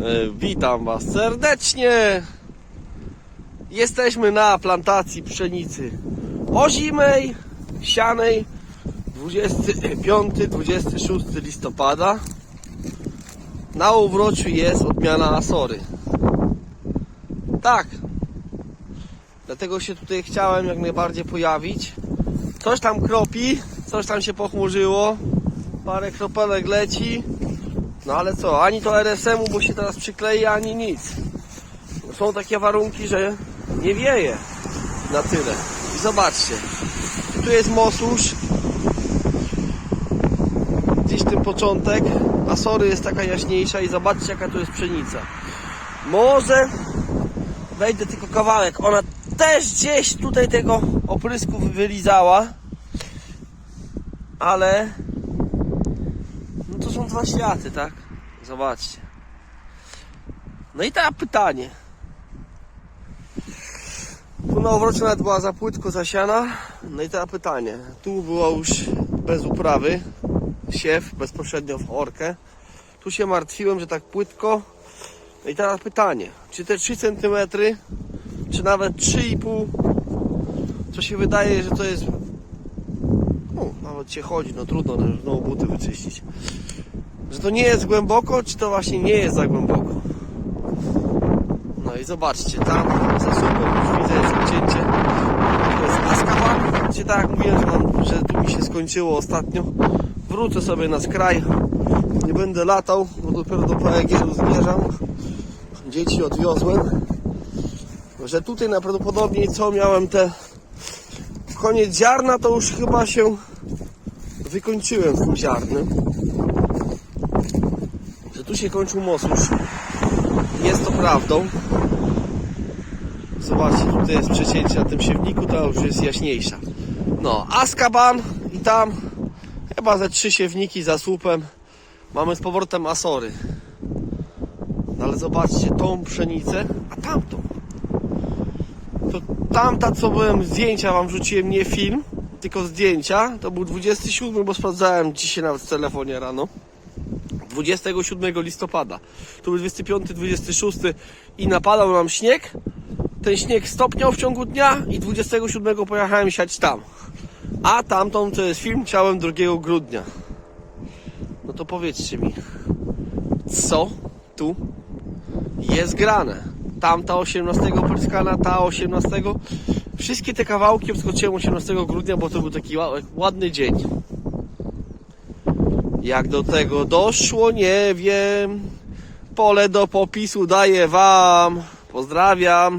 E, Witam Was serdecznie. Jesteśmy na plantacji pszenicy ozimej, sianej 25-26 listopada. Na uwroczu jest odmiana Asory. Tak. Dlatego się tutaj chciałem jak najbardziej pojawić. Coś tam kropi, coś tam się pochmurzyło. Parę kropelek leci. No ale co, ani to RSM-u, bo się teraz przyklei, ani nic. Są takie warunki, że nie wieje na tyle. I zobaczcie, tu jest mosusz. Gdzieś ten początek. A sory jest taka jaśniejsza i zobaczcie jaka tu jest pszenica. Może wejdę tylko kawałek. Ona też gdzieś tutaj tego oprysku wylizała. Ale to są dwa światy, tak? Zobaczcie. No i teraz pytanie. Tu na owrocie nawet była za płytko zasiana. No i teraz pytanie. Tu była już bez uprawy. Siew bezpośrednio w orkę. Tu się martwiłem, że tak płytko. No i teraz pytanie. Czy te 3 cm, czy nawet 3,5 co się wydaje, że to jest o, nawet się chodzi, no trudno no, znowu buty wyczyścić. Że to nie jest głęboko, czy to właśnie nie jest za głęboko. No i zobaczcie, tam za sobą już widzę jest odcięcie. To jest Askaban, gdzie tak jak mówiłem, że, mam, że tu mi się skończyło ostatnio. Wrócę sobie na skraj. Nie będę latał, bo dopiero do PEG-u zmierzam. Dzieci odwiozłem. Że tutaj najprawdopodobniej co miałem te koniec ziarna to już chyba się wykończyłem z tym ziarnem. Tu się kończył mosusz. Jest to prawdą. Zobaczcie, tutaj jest przecięcie na tym siewniku, ta już jest jaśniejsza. No, Askaban i tam chyba ze trzy siewniki za słupem. Mamy z powrotem Asory. No ale zobaczcie, tą pszenicę, a tamtą to tamta co byłem zdjęcia wam wrzuciłem nie film tylko zdjęcia to był 27 bo sprawdzałem dzisiaj nawet w telefonie rano 27 listopada to był 25 26 i napadał nam śnieg ten śnieg stopniał w ciągu dnia i 27 pojechałem siać tam a tamtą to jest film chciałem 2 grudnia no to powiedzcie mi co tu jest grane. Tamta 18 pryskana, ta 18. Wszystkie te kawałki obskoczyłem 18 grudnia, bo to był taki ła- ładny dzień. Jak do tego doszło, nie wiem. Pole do popisu daję wam. Pozdrawiam.